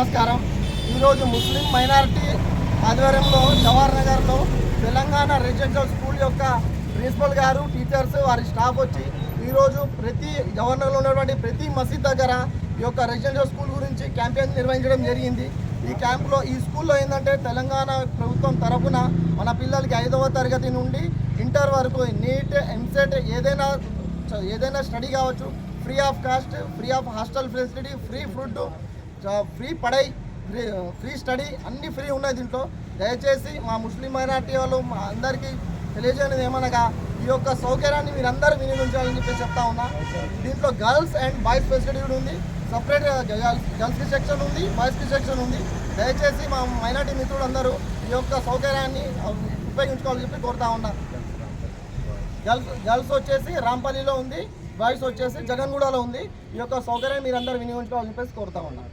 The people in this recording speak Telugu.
నమస్కారం. ఈరోజు ముస్లిం మైనారిటీ ఆధ్వర్యంలో జవహర్ నగర్లో తెలంగాణ రెసిడెన్షియల్ స్కూల్ యొక్క ప్రిన్సిపల్ గారు టీచర్స్ వారి స్టాఫ్ వచ్చి ఈరోజు ప్రతి జవహర్ నగర్లో ఉన్నటువంటి ప్రతి మసీద్ దగ్గర ఈ యొక్క రెసిడెన్షియల్ స్కూల్ గురించి క్యాంపెయిన్ నిర్వహించడం జరిగింది. ఈ క్యాంపులో ఈ స్కూల్లో ఏంటంటే తెలంగాణ ప్రభుత్వం తరఫున మన పిల్లలకి ఐదవ తరగతి నుండి ఇంటర్ వరకు నీట్ ఎంసెట్ ఏదైనా ఏదైనా స్టడీ కావచ్చు. Free of cost free of hostel facility free food free పడై free free study అన్నీ ఫ్రీ ఉన్నాయి దీంట్లో. దయచేసి మా ముస్లిం మైనార్టీ వాళ్ళు మా అందరికీ తెలియజేయనిది ఏమనగా ఈ యొక్క సౌకర్యాన్ని మీరందరూ వినియోగించాలని చెప్పి చెప్తా ఉన్నా. దీంట్లో గర్ల్స్ అండ్ బాయ్స్ ఫెసిలిటీ కూడా ఉంది. సపరేట్ గర్ల్స్కి సెక్షన్ ఉంది బాయ్స్కి సెక్షన్ ఉంది. దయచేసి మా మైనార్టీ మిత్రులు అందరూ ఈ యొక్క సౌకర్యాన్ని uh, ఉపయోగించుకోవాలని చెప్పి కోరుతా ఉన్నా. గర్ల్స్ గర్ల్స్ వచ్చేసి రాంపల్లిలో ఉంది బాయ్స్ వచ్చేసి జగన్గూడలో ఉంది. ఈ యొక్క సౌకర్యం మీరందరూ వినియోగించుకోవాలని చెప్పేసి కోరుతా ఉన్నారు